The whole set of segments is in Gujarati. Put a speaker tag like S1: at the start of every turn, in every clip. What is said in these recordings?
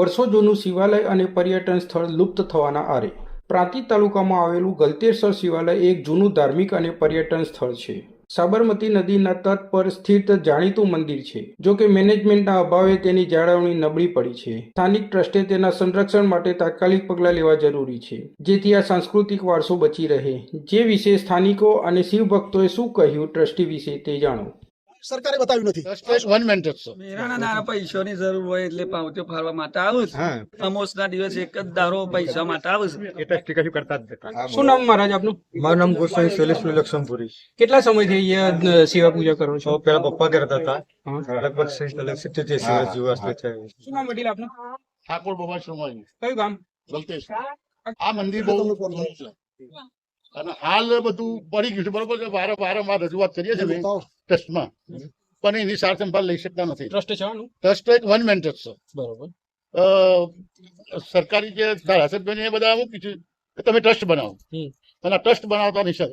S1: વર્ષો જૂનું શિવાલય અને પર્યટન સ્થળ લુપ્ત થવાના આરે. પ્રાંતિજ તાલુકામાં આવેલું ગલતેશ્વર શિવાલય એક જૂનું ધાર્મિક અને પર્યટન સ્થળ છે. સાબરમતી નદીના તટ પર સ્થિત જાણીતું મંદિર છે, જો કે મેનેજમેન્ટના અભાવે તેની જાળવણી નબળી પડી છે. સ્થાનિક ટ્રસ્ટે તેના સંરક્ષણ માટે તાત્કાલિક પગલાં લેવા જરૂરી છે, જેથી આ સાંસ્કૃતિક વારસો બચી રહે. જે વિશે સ્થાનિકો અને શિવભક્તોએ શું કહ્યું, ટ્રસ્ટી વિશે તે જાણો.
S2: સરકારે બતાવ્યું નથી.
S3: વન મિનિટ
S4: મેરાના નાના પૈસાની જરૂર હોય એટલે પાવતીઓ ફાળવા માટે આવું છું. અમોસના દિવસ એક જ દારો પૈસા માટે આવું છું.
S5: એ ટેસ્ટી કશું કરતા જ
S1: શું નામ મહારાજ આપનું?
S5: મારું નામ ગોસ્વામી શૈલેષ લક્ષ્મણપુરી
S1: કેટલા સમયથી અહીંયા સેવા પૂજા કરો છો?
S5: પેલા પપ્પા કરતા હતા. લગભગ સિત્તેર સેવા જેવું છે.
S1: શું નામ વડીલ આપનું?
S3: ઠાકોર બાબા શ્રમાણી
S1: કયું ગામ?
S3: ગલતેશ. આ મંદિર બહુ છે. અને હાલ બધું પડી ગયું છે. બરોબર છે? વારે વારંવાર રજૂઆત કરીએ છીએ ટ્રસ્ટમાં પણ એની સાર સંભાળ લઈ શકતા નથી.
S1: ટ્રસ્ટ છે
S3: ટ્રસ્ટ એક વન મેન ટ્રસ્ટ છે.
S1: બરોબર.
S3: સરકારી જે ધારાસભ્યોને એ બધા મૂકી છે કે તમે ટ્રસ્ટ બનાવો. અને ટ્રસ્ટ બનાવતા નહીં સર.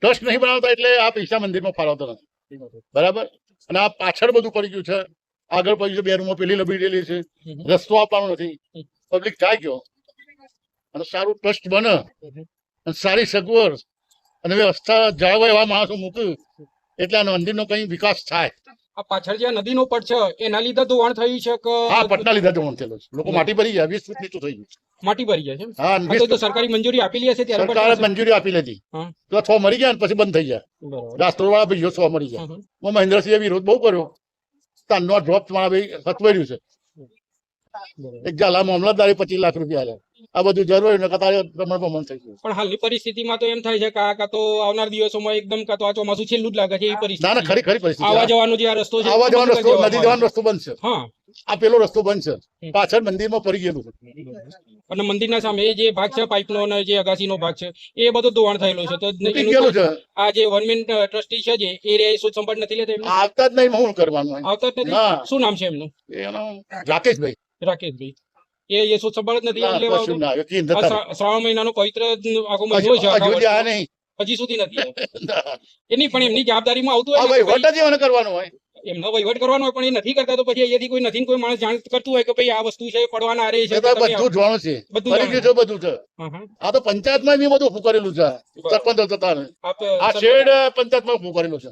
S3: ટ્રસ્ટ નહીં બનાવતા એટલે આ પૈસા મંદિરમાં ફાળવતા નથી. બરાબર? અને આ પાછળ બધું પડી ગયું છે. આગળ પડી છે. બે રૂમમાં પેલી લબીડેલી છે. રસ્તો આપવાનો નથી. પબ્લિક જાય ગયો. અને સારું ટ્રસ્ટ બને. સારી સગવડ અને વ્યવસ્થા જાળવાય એવા માણસો મૂકે એટલે આ મંદિરનો કઈ વિકાસ થાય.
S1: આ પાછળ જે નદી નદીનો પટ છે એના લીધે ધોવાણ થયું છે કે
S3: આ પટના લીધે ધોવાણ થયેલો છે. લોકો માટી ભરી ગયા વીસ ફૂટ નીચું થઈ ગયું
S1: માટી ભરી ગયા છે
S3: હા
S1: તો- સરકારી મંજૂરી આપેલી હશે ત્યારે
S3: સરકારે મંજૂરી આપી લીધી. તો છ મરી ગયા પછી બંધ થઈ ગયા. રાસ્તો વાળા ભાઈઓ છ મરી ગયા. હું મહેન્દ્રસિંહે વિરોધ બહુ કર્યો. તાનો ડ્રોપ મારા ભાઈ હતવાડ્યું છે. એક જાલા મામલતદારી પચીસ લાખ રૂપિયા લે આ બધું જરૂર ને કતારે પ્રમાણ પ્રમાણ થઈ ગયું.
S1: પણ હાલની પરિસ્થિતિમાં તો એમ થાય છે કે આ કાં તો આવનાર દિવસોમાં એકદમ કાં તો આ ચોમાસું છેલ્લું જ લાગે છે
S3: એ
S1: પરિસ્થિતિ
S3: ના ખરી ખરી પરિસ્થિતિ.
S1: આવા જવાનો જે આ રસ્તો છે
S3: આવા જવાનો રસ્તો નદી જવાનો રસ્તો બંધ છે.
S1: હા.
S3: આ પેલો રસ્તો બંધ છે. પાછળ મંદિરમાં પડી ગયેલું
S1: અને મંદિરના સામે જે ભાગ છે પાઇપનો અને જે અગાસીનો ભાગ છે એ બધો ધોવાણ થયેલો છે. તો આ જે વન મેન ટ્રસ્ટી છે જે એ રે શોધ સંભાળ નથી લેતા
S3: આવતા જ નહીં હું કરવાનું
S1: આવતા જ નથી? શું નામ છે એમનું?
S3: રાકેશભાઈ.
S1: રાકેશભાઈ એ શોધ સંભાળ જ નથી એટલે શ્રાવણ મહિનાનો પવિત્ર આખો મહિનો છે આખા
S3: સુધી નહીં.
S1: હજી સુધી નથી એની પણ એમની જવાબદારીમાં આવતું હોય
S3: કરવાનું હોય.
S1: એમનો વહીવટ કરવાનો પણ એ નથી કરતા તો પછી અહીંયાથી કોઈ નથી કોઈ માણસ જાણ કરતું હોય કે ભાઈ આ વસ્તુ છે પડવાના આરે છે
S3: બધું જોવાનું છે.
S1: બધું
S3: છે. બધું છે
S1: હા, હા.
S3: આ તો પંચાયતમાં બી બધું ઉભું કરેલું છે. સરપંચ હતા આ શેડ પંચાયતમાં ઉભું કરેલું છે.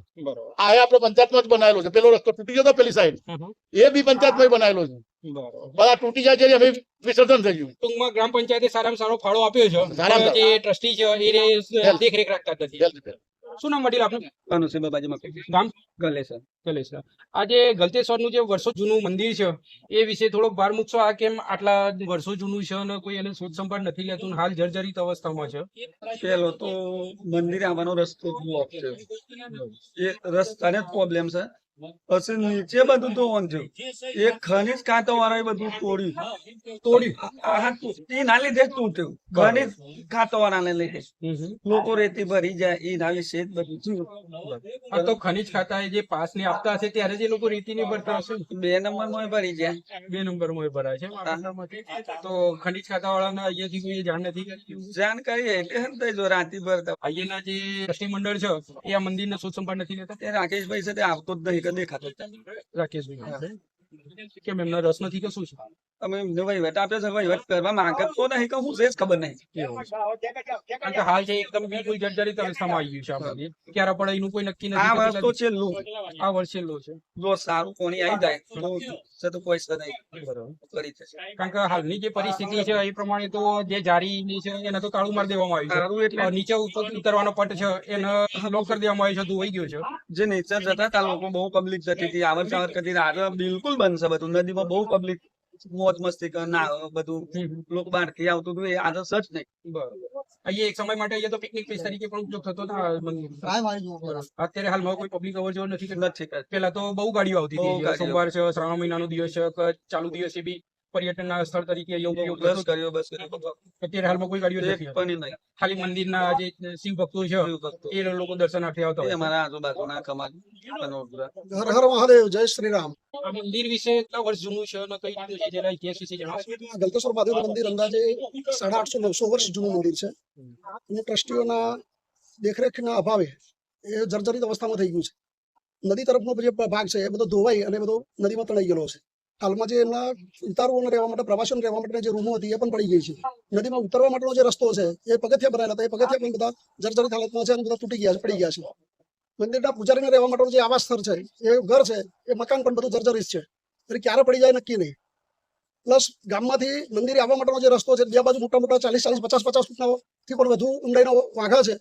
S3: આ આપણે પંચાયતમાં જ બનાવેલો છે. પેલો રસ્તો તૂટી ગયો પેલી સાઈડ
S1: હા, હા.
S3: એ બી પંચાયતમાં બનાવેલો છે. બધા તૂટી જાય છે અમે વિસર્જન થઈ ગયું.
S1: ટૂંકમાં ગ્રામ પંચાયતે સારામાં સારો ફાળો આપ્યો છે. એ જે ટ્રસ્ટી છે એ દેખરેખ રાખતા નથી. શું નામ વડીલ આપનું?
S4: અનુસિંહ બાબાજીમાં
S1: ગામ? ગલેસર. ગલેસર. આજે ગલતેશ્વરનું જે વર્ષો જૂનું મંદિર છે એ વિશે થોડોક ભાર મૂકશો? આ કેમ આટલા વર્ષો જૂનું છે અને કોઈ એને શોધ સંભાળ નથી લેતું હાલ જર્જરિત અવસ્થામાં છે?
S4: પેલો તો મંદિરે આવવાનો રસ્તો બ્લોક છે. એ રસ્તાને જ પ્રોબ્લેમ છે. પછી નીચે બધું ધોવાનું છે એ ખનીજ કાંટો વાળા બધું તોડ્યું. તોડ્યું. આ ના લીધે તૂટ્યું. ખનીજ કાંટો વાળાને લીધે. લોકો રેતી ભરી જાય એ ના વિશે બધું થયું.
S1: તો ખનીજ ખાતા જે પાસ ને આપતા હશે ત્યારે જે લોકો રીતિ ની ભરતા હશે
S4: બે નંબરમાં ભરી જાય.
S1: બે નંબરમાં ભરાય છે તો ખનીજ ખાતા વાળાને અહીંયાથી કોઈ જાણ નથી
S4: જાણ કરીએ. એટલે તો જો રાતી ભરતા.
S1: અહીંયાના જે ટ્રસ્ટી મંડળ છે એ આ મંદિરને શોધ સંભાળ નથી લેતા
S4: તે રાકેશભાઈ સાથે તે આવતો જ નહીં કે દેખાતો. જ નહીં.
S1: કેમ એમના રસ નથી કે શું છે?
S4: અમે એમને વહીવટ આપ્યો છે વહીવટ કરવા માંગે તો નહીં કે હું છે ખબર નહીં.
S1: કે હાલ છે એકદમ બિલકુલ જર્જરિત અવસ્થામાં આવી ગયું છે આ મંદિર ક્યારે પડે એનું કોઈ નક્કી નથી
S4: આ વર્ષ તો છેલ્લું.
S1: દિવસ- આ વર્ષ છેલ્લો છે.
S4: જો સારું કોણી આવી જાય તો છે તો કોઈ છે નહીં. કરી જશે
S1: કારણ કે હાલની જે પરિસ્થિતિ છે એ પ્રમાણે તો જે જારી છે એને તો તાળું મારી દેવામાં આવ્યું છે.
S4: એટલે?
S1: નીચે ઉપર ઉતરવાનો પટ છે એને લોક કરી દેવામાં આવ્યો છે ધોવાઈ ગયો છે.
S4: જે નેચર જતા તા લોકો બહુ પબ્લિક જતી હતી આવર જાવર કરતી આગળ બિલકુલ બંધ છે બધું. નદીમાં બહુ પબ્લિક મોજ મસ્તી કરે ના બધું લોક બહારથી આવતું હતું એ આજે જ નહીં.
S1: અહીંયા એક સમય માટે અહીંયા તો પિકનિક પ્લેસ તરીકે પણ ઉપયોગ થતો હતો. અત્યારે હાલમાં કોઈ પબ્લિક અવર નથી.
S4: નથી
S1: પેલા તો બહુ ગાડીઓ આવતી હતી. સોમવાર છે શ્રાવણ મહિનાનો દિવસ છે કે ચાલુ દિવસે બી પર્યટનના સ્થળ તરીકે અહીંયા
S4: બસ કર્યો બસ કર્યો.
S1: અત્યારે હાલમાં કોઈ ગાડીઓ નથી આવતી.
S4: પણ નહીં.
S1: ખાલી મંદિરના જે શિવ ભક્તો છે એ લોકો દર્શનાર્થે આવતા
S4: એ
S1: હોય
S4: અમારા આજુબાજુના કમાલ
S2: હર હર મહાદેવ જય શ્રી રામ
S1: આ મંદિર વિશે કેટલા વર્ષ જૂનું છે અને કઈ રીતનું છે જરા ઇતિહાસ વિશે જણાવશો
S2: ગલતેશ્વર મહાદેવ મંદિર અંદાજે સાડા આઠસો નવસો વર્ષ જૂનું મંદિર છે. અને ટ્રસ્ટીઓના દેખરેખના અભાવે એ જર્જરિત અવસ્થામાં થઈ ગયું છે. નદી તરફનો જે ભાગ છે એ બધો ધોવાઈ અને બધો નદીમાં તણાઈ ગયેલો છે. હાલમાં જે એમના ઉતારુઓને રહેવા માટે, પ્રવાસન રહેવા માટે જે રૂમો હતી એ પણ પડી ગઈ છે. નદીમાં ઉતરવા માટેનો જે રસ્તો છે, એ પગથિયા બનાવેલા હતા. એ પગથિયા પણ બધા જર્જરિત હાલતમાં છે અને બધા તૂટી ગયા છે, પડી ગયા છે. મંદિરના પૂજારીને રહેવા માટેનું જે આવાસ સ્થળ છે, એ ઘર છે, એ મકાન પણ બધું જર્જરિત છે. એટલે ક્યારે પડી જાય નક્કી નહીં. પ્લસ ગામમાંથી મંદિરે આવવા માટેનો જે રસ્તો છે બે બાજુ મોટા મોટા ચાલીસ ચાલીસ, પચાસ પચાસ ફૂટના થી પણ વધુ ઊંડાઈનો વાઘા છે,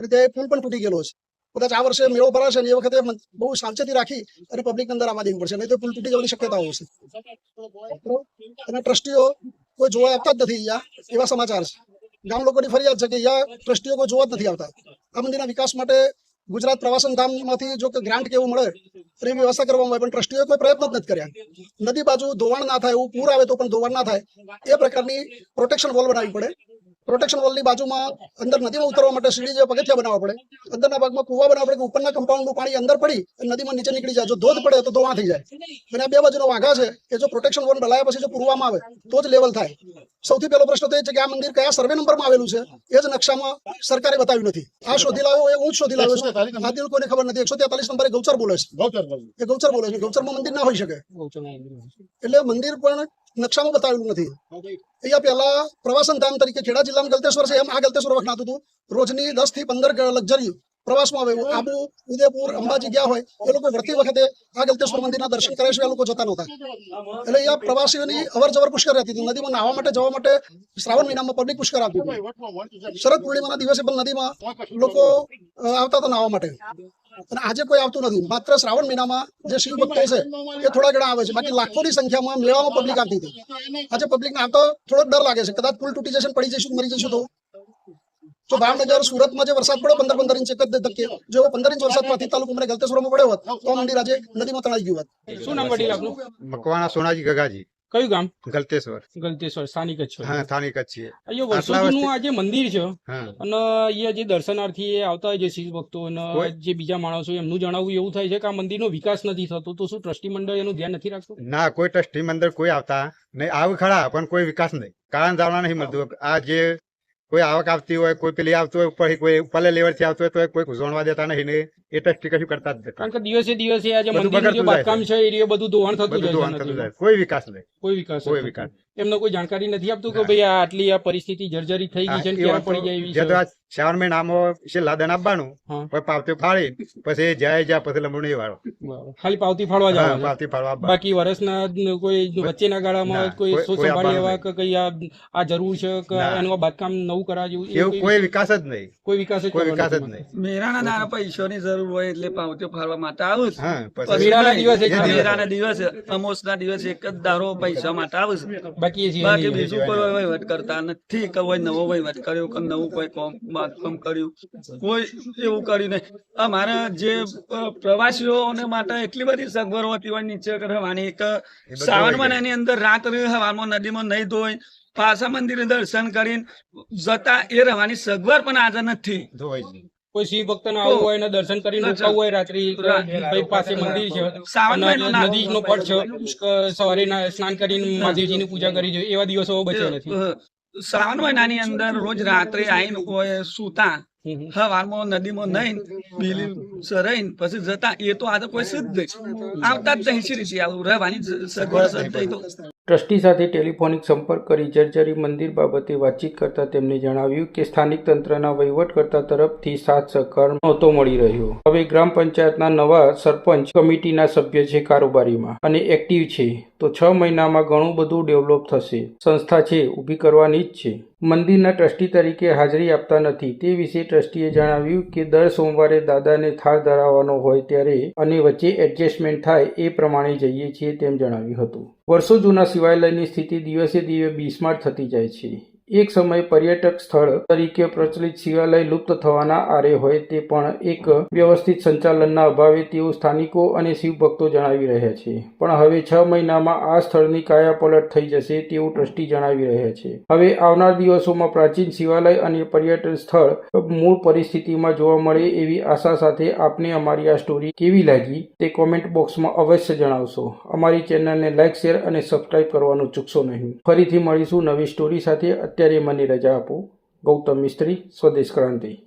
S2: એટલે ત્યાં પુલ પણ તૂટી ગયેલો છે. કદાચ આ વર્ષે મેળો ભરાશે ને એ વખતે બહુ સાવચેતી રાખી અને પબ્લિક અંદર આવવા દેવું પડશે. નહીં તો પુલ તૂટી જવાની શક્યતાઓ છે અને ટ્રસ્ટીઓ કોઈ જોવા આવતા જ નથી અહીંયા, એવા સમાચાર છે. ગામ લોકોની ફરિયાદ છે કે અહીંયા ટ્રસ્ટીઓ કોઈ જોવા જ નથી આવતા. આ મંદિરના વિકાસ માટે ગુજરાત પ્રવાસન ધામમાંથી જો કે ગ્રાન્ટ કેવું મળે, તો એની વ્યવસ્થા કરવામાં આવે, પણ ટ્રસ્ટીઓએ કોઈ પ્રયત્ન જ નથી કર્યા. નદી બાજુ ધોવાણ ના થાય, એવું પૂર આવે તો પણ ધોવાણ ના થાય. એ પ્રકારની પ્રોટેક્શન વોલ બનાવવી પડે. પ્રોટેક્શન વોલની બાજુમાં અંદર નદીમાં ઉતરવા માટે સીડી જે પગથિયા બનાવવા પડે. અંદરના ભાગમાં કુવા બનાવવા પડે કે ઉપરના કમ્પાઉન્ડનું પાણી અંદર પડી નદીમાં નીચે નીકળી જાય. જો ધોધ પડે તો ધોવા થઈ જાય. અને આ બે બાજુનો વાઘા છે કે જો પ્રોટેક્શન વોલ બનાવ્યા પછી જો પૂરવામાં આવે તો જ લેવલ થાય. સૌથી પહેલો પ્રશ્ન તો એ છે કે આ મંદિર કયા સર્વે નંબરમાં આવેલું છે? એ જ નકશામાં સરકારે બતાવ્યું નથી. આ શોધી લાવ્યો એ હું જ શોધી લાવ્યો છું. આ દિલ કોઈને ખબર નથી. એકસો તેતાલીસ નંબરે ગૌચર બોલે છે.
S3: ગૌચર
S2: એ ગૌચર બોલે છે. ગૌચરમાં મંદિર ના હોઈ શકે. એટલે મંદિર પણ નકશામાં બતાવેલું નથી. અહીંયા પહેલા પ્રવાસન ધામ તરીકે ખેડા જિલ્લામાં ગલતેશ્વર છે એમ આ ગલતેશ્વર વખણાતું હતું. રોજની દસથી પંદર લક્ઝરી પ્રવાસમાં આવે. આબુ ઉદયપુર અંબાજી ગયા હોય એ લોકો વળતી વખતે આ ગલતેશ્વર મંદિરના દર્શન કરે છે એ લોકો જતા નહોતા. એટલે અહીંયા પ્રવાસીઓની અવર જવર પુષ્કર રહેતી હતી. નદીમાં નાહવા માટે જવા માટે શ્રાવણ મહિનામાં પબ્લિક પુષ્કર આવતી હતી. શરદ પૂર્ણિમાના દિવસે પણ નદીમાં લોકો આવતા હતા નાહવા માટે. અને આજે કોઈ આવતું નથી. માત્ર શ્રાવણ મહિનામાં જે શિવ ભક્તો છે એ થોડા ઘણા આવે છે. બાકી લાખોની સંખ્યામાં મેળામાં પબ્લિક આવતી હતી. આજે પબ્લિકને આવતો થોડોક ડર લાગે છે. કદાચ પુલ તૂટી જશે પડી જઈશું મરી જઈશું તો. જો ભાવનગર સુરતમાં જે વરસાદ પડ્યો પંદર પંદર ઇંચ એક જ ધક્કે. જો પંદર ઇંચ વરસાદ પાથી તાલુકો મને ગલતેશ્વરમાં પડ્યો હોત તો આ મંદિર આજે નદીમાં તણાઈ ગયું હોત.
S1: શું નામ વડીલ આપનું?
S5: મકવાણા સોનાજી ગગાજી.
S1: કયું ગામ?
S5: ગલતેશ્વર.
S1: ગલતેશ્વર સ્થાનિક જ છો.
S5: હા સ્થાનિક જ છીએ.
S1: અહીંયા વર્ષોનું આ જે મંદિર છે અને અહીંયા જે દર્શનાર્થી એ આવતા હોય છે શીખ ભક્તો અને જે બીજા માણસો એમનું જણાવવું એવું થાય છે કે આ મંદિરનો વિકાસ નથી થતો તો શું ટ્રસ્ટી મંડળ એનું ધ્યાન નથી રાખતું?
S5: ના કોઈ ટ્રસ્ટી મંડળ કોઈ આવતા નહીં. આવે ખરા પણ કોઈ વિકાસ નહીં. કારણ જાણવા નહીં મળતું. આ જે કોઈ આવક આવતી હોય કોઈ પેલી આવતું હોય ઉપર કોઈ ઉપરલે લેવલથી આવતું હોય તો કોઈ ઘૂસણવા દેતા નહીં ને એ ટેસ્ટી કશું કરતા જ
S1: કારણ કે દિવસે દિવસે આ જે મંદિરનું જે બાંધકામ છે. એ બધું ધોવાણ થતું જાય.
S5: કોઈ વિકાસ નહીં.
S1: કોઈ વિકાસ
S5: કોઈ વિકાસ
S1: એમને કોઈ જાણકારી નથી આપતું કે ભાઈ આ આટલી આ પરિસ્થિતિ જર્જરી થઈ ગઈ છે ને
S5: હા,
S1: પડી જાય એવી છે
S5: આ શ્રાવણ મહિનામાં છેલ્લા દન આપવાનું. પછી પાવતી ફાળી પછી જાય જાય પછી લંબુ વાળો
S1: ખાલી પાવતી ફાળવા જ છે.
S5: પાવતી ફાળવા
S1: બાકી વર્ષના કોઈ વચ્ચેના ગાળામાં કોઈ સંભાળી એવા કે કઈ આ આ જરૂર છે કે. એનું બાંધકામ નવું કરા જેવું એવું
S5: કોઈ વિકાસ જ નહીં
S1: કોઈ વિકાસ જ
S5: કોઈ વિકાસ જ નહીં
S4: મેરાના નાના પૈસાની જરૂર હોય એટલે પાવતીઓ ફાળવા માટે આવું જ.
S1: મેળાના દિવસે જ.
S4: મેળાના દિવસે અમોસના દિવસે એક જ દારો પૈસા માટે આવું છે.
S1: બાકી એ
S4: બાકી બીજું કોઈ વહીવટ કરતા નથી કે કોઈ નવો વહીવટ કર્યો કે નવું કોઈ કોમ બાંધકામ કર્યું. કોઈ એવું કર્યું નહીં. અમારા જે પ્રવાસીઓને માટે એટલી બધી સગવડ હોતી હોય નીચે કરવાની કે શ્રાવણ મહિનાની અંદર રાત્રે હવામાં નદીમાં નહીં ધોઈ પાછા મંદિરે દર્શન કરીને જતા એ રહેવાની સગવડ પણ આજે નથી.
S5: ધોવાઈ.
S1: કોઈ શિવ ભક્ત આવવું હોય ને દર્શન કરીને
S4: દર્શન.
S1: રોકાવું હોય રાત્રિ પાસે મંદિર છે.
S4: નદી ના-
S1: પટ છે. સવારે ના- સ્નાન કરીને મહાદેવજીની પૂજા કરી જોઈએ. એવા દિવસો બચ્યા નથી.
S4: શ્રાવણ મહિનાની અંદર રોજ રાત્રે આવીને હોય સુતા. હવારમાં નદીમાં નહીં બીલી સરાઈને પછી જતા. એ તો આજે કોઈ સિદ્ધ નહીં. આવતા જ નહીં. શી આવું? રહેવાની સગવડ નહીં તો
S1: ટ્રસ્ટી સાથે ટેલિફોનિક સંપર્ક કરી જર્જરી મંદિર બાબતે વાતચીત કરતા તેમણે જણાવ્યું કે સ્થાનિક તંત્રના વહીવટકર્તા તરફથી સાથ સહકાર નહોતો મળી રહ્યો. હવે ગ્રામ પંચાયતના નવા સરપંચ કમિટીના સભ્ય છે કારોબારીમાં અને એક્ટિવ છે. તો છ મહિનામાં ઘણું બધું ડેવલપ થશે. સંસ્થા છે, ઊભી કરવાની જ છે. મંદિરના ટ્રસ્ટી તરીકે હાજરી આપતા નથી. તે વિશે ટ્રસ્ટીએ જણાવ્યું કે દર સોમવારે દાદાને થાળ ધરાવવાનો હોય ત્યારે અને વચ્ચે એડજસ્ટમેન્ટ થાય એ પ્રમાણે જઈએ છીએ તેમ જણાવ્યું હતું. વર્ષો જૂના શિવાલયની સ્થિતિ દિવસે દિવસે બિસ્માર થતી જાય છે. એક સમય પર્યટક સ્થળ તરીકે પ્રચલિત શિવાલય લુપ્ત થવાના આરે હોય તે પણ એક વ્યવસ્થિત સંચાલનના અભાવે તેવું સ્થાનિકો અને શિવભક્તો જણાવી રહ્યા છે. પણ હવે છ મહિનામાં આ સ્થળની કાયાપલટ થઈ જશે તેવું ટ્રસ્ટી જણાવી રહ્યા છે. હવે આવનાર દિવસોમાં પ્રાચીન શિવાલય અને પર્યટન સ્થળ મૂળ પરિસ્થિતિમાં જોવા મળે એવી આશા સાથે આપને અમારી આ સ્ટોરી કેવી લાગી તે કોમેન્ટ બોક્સમાં અવશ્ય જણાવશો. અમારી ચેનલને લાઇક શેર અને સબસ્ક્રાઇબ કરવાનું ચૂકશો નહીં. ફરીથી મળીશું નવી સ્ટોરી સાથે. અત્યારે મને રજા આપો. ગૌતમ મિસ્ત્રી સ્વદેશ ક્રાંતિ.